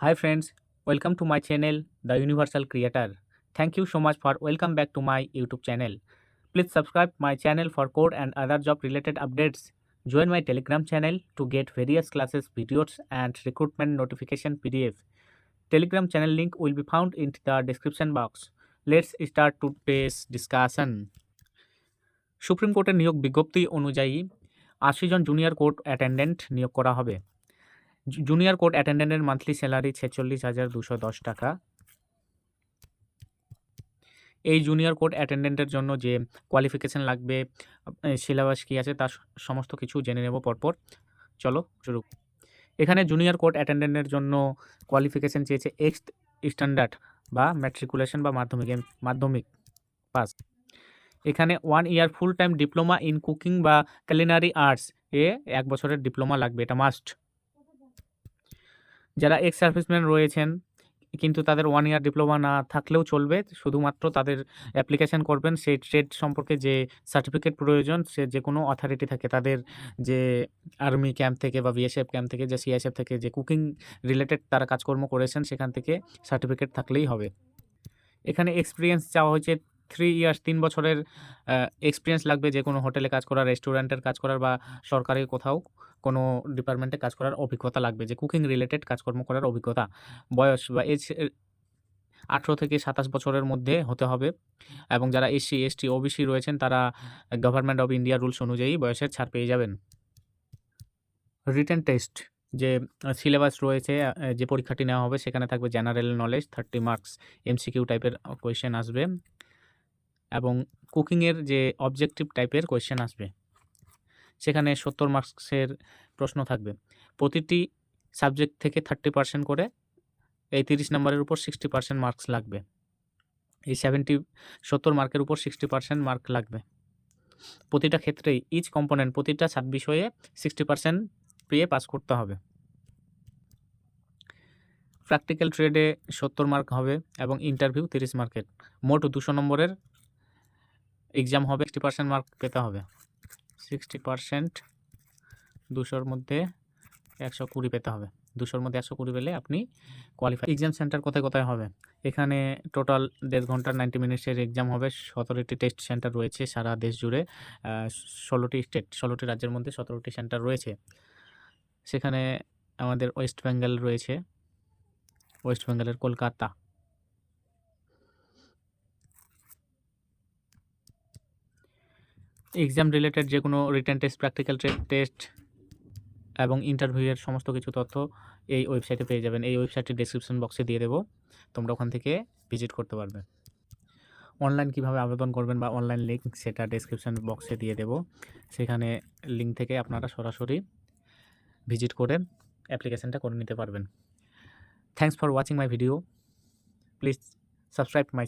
Hi friends, welcome to my channel The Universal Creator. Thank you so much for welcome back to my YouTube channel. Please subscribe my channel for code and other job related updates. Join my Telegram channel to get various classes videos and recruitment notification PDF. Telegram channel link will be found in the description box. Let's start today's discussion. Supreme কোর্টের নিয়োগ বিজ্ঞপ্তি অনুযায়ী আশি জন junior court attendant নিয়োগ করা হবে junior court অ্যাটেন্ডেন্টের monthly salary ছেচল্লিশ হাজার দুশো দশ টাকা। এই জুনিয়র কোর্ট অ্যাটেন্ডেন্টের জন্য যে কোয়ালিফিকেশন লাগবে সিলেবাস কী আছে তার সমস্ত কিছু জেনে নেব পরপর। চলো, শুরু। এখানে জুনিয়র কোর্ট অ্যাটেন্ডেন্টের জন্য কোয়ালিফিকেশান চেয়েছে এক্স স্ট্যান্ডার্ড বা ম্যাট্রিকুলেশন বা মাধ্যমিক মাধ্যমিক পাস এখানে one year full time diploma in cooking বা culinary আর্টস এ এক বছরের ডিপ্লোমা লাগবে, এটা মাস্ট যারা এক্স সার্ভিসম্যান রয়েছেন, কিন্তু তাদের ওয়ান ইয়ার ডিপ্লোমা না থাকলেও চলবে, শুধুমাত্র তাদের অ্যাপ্লিকেশন করবেন, সেই ট্রেড সম্পর্কে যে সার্টিফিকেট প্রয়োজন, সে যে কোনো অথরিটি থাকে, তাদের যে আর্মি ক্যাম্প থেকে বা বিএসএফ ক্যাম্প থেকে, যে সিএসএফ থেকে যে কুকিং রিলেটেড তারা কাজকর্ম করেছেন, সেখান থেকে সার্টিফিকেট থাকলেই হবে। এখানে এক্সপিরিয়েন্স চাওয়া হয়েছে থ্রি ইয়ার্স তিন বছরের এক্সপিরিয়েন্স লাগবে যে কোনো হোটেলে কাজ করার রেস্টুরেন্টের কাজ করার বা সরকারি কোথাও কোনো ডিপার্টমেন্টে কাজ করার অভিজ্ঞতা লাগবে যে কুকিং রিলেটেড কাজকর্ম করার অভিজ্ঞতা। বয়স বা এজ আঠেরো থেকে সাতাশ বছরের মধ্যে হতে হবে এবং যারা এসসি এসটি ওবিসি রয়েছেন তারা গভর্নমেন্ট অফ ইন্ডিয়া রুলস অনুযায়ী বয়সের ছাড় পেয়ে যাবেন। রিটেন টেস্ট যে সিলেবাস রয়েছে যে পরীক্ষাটি নেওয়া হবে সেখানে থাকবে general knowledge thirty marks MCQ টাইপের কোয়েশ্চেন আসবে। এবং কুকিংয়ের যে অবজেক্টিভ টাইপের কোয়েশ্চেন আসবে। সেখানে সত্তর মার্কসের প্রশ্ন থাকবে। প্রতিটি সাবজেক্ট থেকে থার্টি পার্সেন্ট করে এই তিরিশ নম্বরের উপর সিক্সটি পার্সেন্ট মার্কস লাগবে। এই সেভেন্টি সত্তর মার্কের উপর সিক্সটি পার্সেন্ট মার্ক লাগবে। প্রতিটা ক্ষেত্রেই ইচ কম্পোনেন্ট প্রতিটা সাব বিষয়ে সিক্সটি পার্সেন্ট পেয়ে পাস করতে হবে। প্র্যাকটিক্যাল ট্রেডে সত্তর মার্ক হবে এবং ইন্টারভিউ তিরিশ মার্কের মোট দুশো নম্বরের এক্সাম হবে সিক্সটি পার্সেন্ট মার্ক পেতে হবে। সিক্সটি পার্সেন্ট দুশোর মধ্যে একশো কুড়ি পেতে হবে। দুশোর মধ্যে একশো কুড়ি পেলে আপনি কোয়ালিফাই এক্সাম সেন্টার কোথায় কোথায় হবে? এখানে টোটাল দেড় ঘণ্টার নাইনটি মিনিটসের এক্সাম হবে। সতেরোটি টেস্ট সেন্টার রয়েছে সারা দেশ জুড়ে ষোলোটি স্টেট ষোলোটি রাজ্যের মধ্যে সতেরোটি সেন্টার রয়েছে। সেখানে আমাদের ওয়েস্ট বেঙ্গল রয়েছে। ওয়েস্ট বেঙ্গলের কলকাতা। এক্সাম রিলেটেড যে কোনো রিটেন টেস্ট প্র্যাকটিক্যাল টেস্ট এবং ইন্টারভিউয়ের সমস্ত কিছু তথ্য এই ওয়েবসাইটে পেয়ে যাবেন। এই ওয়েবসাইটটি ডেসক্রিপশন বক্সে দিয়ে দেবো। তোমরা ওখান থেকে ভিজিট করতে পারবে। অনলাইন কীভাবে আবেদন করবেন বা অনলাইন লিঙ্ক সেটা ডেসক্রিপশন বক্সে দিয়ে দেবো। সেখানে লিঙ্ক থেকে আপনারা সরাসরি ভিজিট করে অ্যাপ্লিকেশনটা করে নিতে পারবেন। Thanks for watching my video please subscribe my